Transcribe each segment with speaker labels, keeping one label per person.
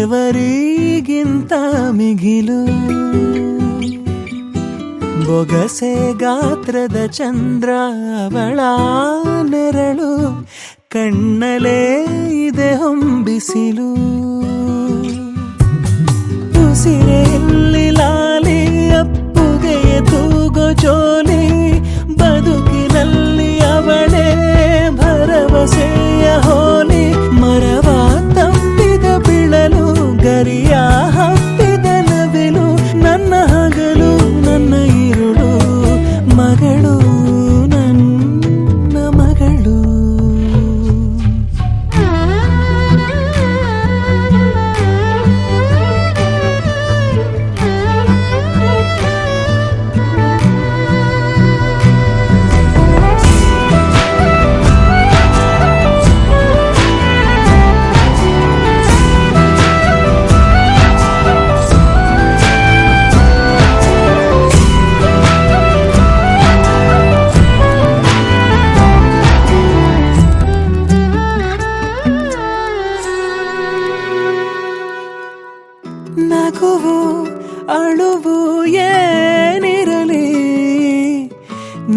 Speaker 1: ದೇವರಿಗಿಂತ ಮಿಗಿಲು. ಬೊಗಸೆ ಗಾತ್ರದ ಚಂದ್ರ ಅವಳ ನೆರಳು. ಕಣ್ಣಲೇ ಇದೆ ಹೊಂಬಿಸಿಲು. ಉಸಿರೆಯಲ್ಲಿ ಲಾಲಿ ಅಪ್ಪುಗೆಯ ತೂಗೋ ಜೋಲಿ.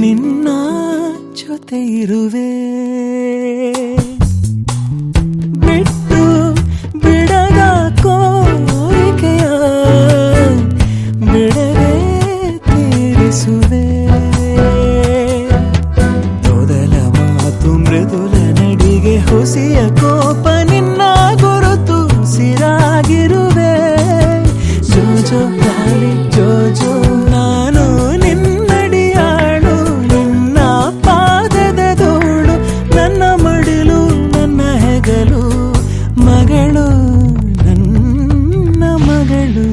Speaker 1: ನಿನ್ನ ಜೊತೆ ಇರುವೆ ಬಿಟ್ಟು ಬಿಡದ ಕೋರಿಕೆಯ ಬಿಡದೆ ತೀರಿಸುವೆ. ಮೊದಲ ಮಾತು ಮೃದುಲ ನಡಿಗೆ, ಹುಸಿಯ ಕೋಪ ನಿನ್ನ ಗುರುತು, ಸಿರಾಗಿರುವೆ. ಜೋಜೋ ಗಾಳಿ ಹೇಳು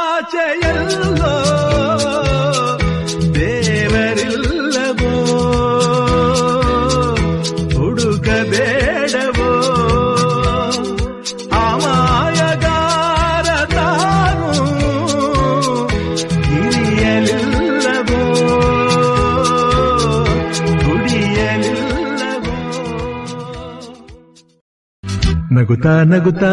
Speaker 2: ಆಕಾಶದಾಚೆಯಲ್ಲೋ ದೇವರಿಲ್ಲವೋ? ನಗುತ್ತಾ ನಗುತ್ತಾ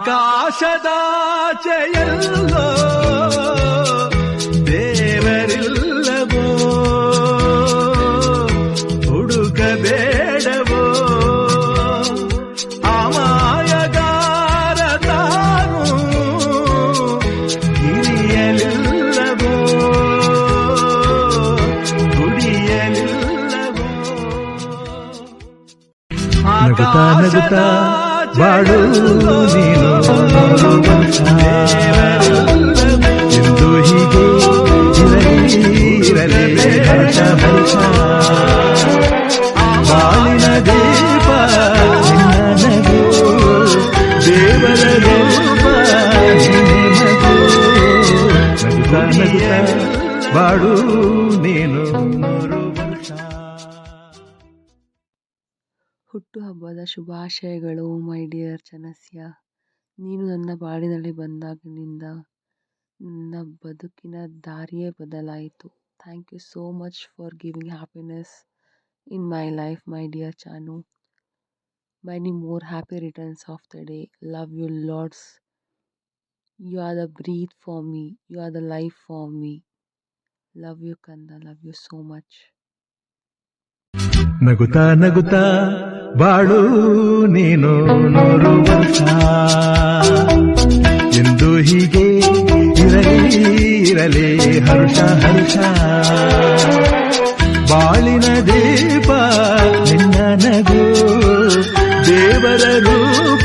Speaker 2: ವರ್ಷ
Speaker 3: ಆಕಾಶದಾಚೆಯಲ್ಲೋ ದೇವರಿಲ್ಲವೋ ಹುಡುಕಬೇಡವೋ ಅಮಾಯಗಾರ ತಾನು ಹಿರಿಯಲಿಲ್ಲವೋ ಗುಡಿಯಲಿಲ್ಲವೋ
Speaker 2: ನಗುತ್ತಾ ನಗುತ್ತಾ ಬಾಳು ನೀನು ನೂರು ವರ್ಷ. ಎಂದು ಹೀಗೆ ಇರಲಿ ಇರಲಿ ಹರ್ಷ ಹರ್ಷ ಬಾಳಿನ ದೀಪ ನಿನ್ನ ನಗು ದೇವರ ರೂಪ ನಿನ್ನೆ ಮಗು ನಗುತ್ತಾ ನಗುತ್ತಾ ಬಾಳು
Speaker 4: ಹುಟ್ಟುಹಬ್ಬದ ಶುಭಾಶಯಗಳು, ಮೈ ಡಿಯರ್ ಜನಸ್ಯ. ನೀನು ನನ್ನ ಬಾಳಿನಲ್ಲಿ ಬಂದಾಗಿನಿಂದ ನನ್ನ ಬದುಕಿನ ದಾರಿಯೇ ಬದಲಾಯಿತು. Thank you so much for giving happiness in my life, my dear Chanu. Many more happy returns of the day. Love you lads you are the breath for me. You are the life for me. Love you ಕಂದ. Love you so much.
Speaker 2: ನಗುತ್ತಾ ನಗುತ್ತಾ ಬಾಳು ನೀನು ನೂರು ವರ್ಷ ಎಂದು ಹೀಗೆ ಇರಲಿ ಇರಲಿ ಹರ್ಷ ಹರ್ಷ. ಬಾಳಿನ ದೀಪ ನಿನ್ನ ನಗು ದೇವರ ರೂಪ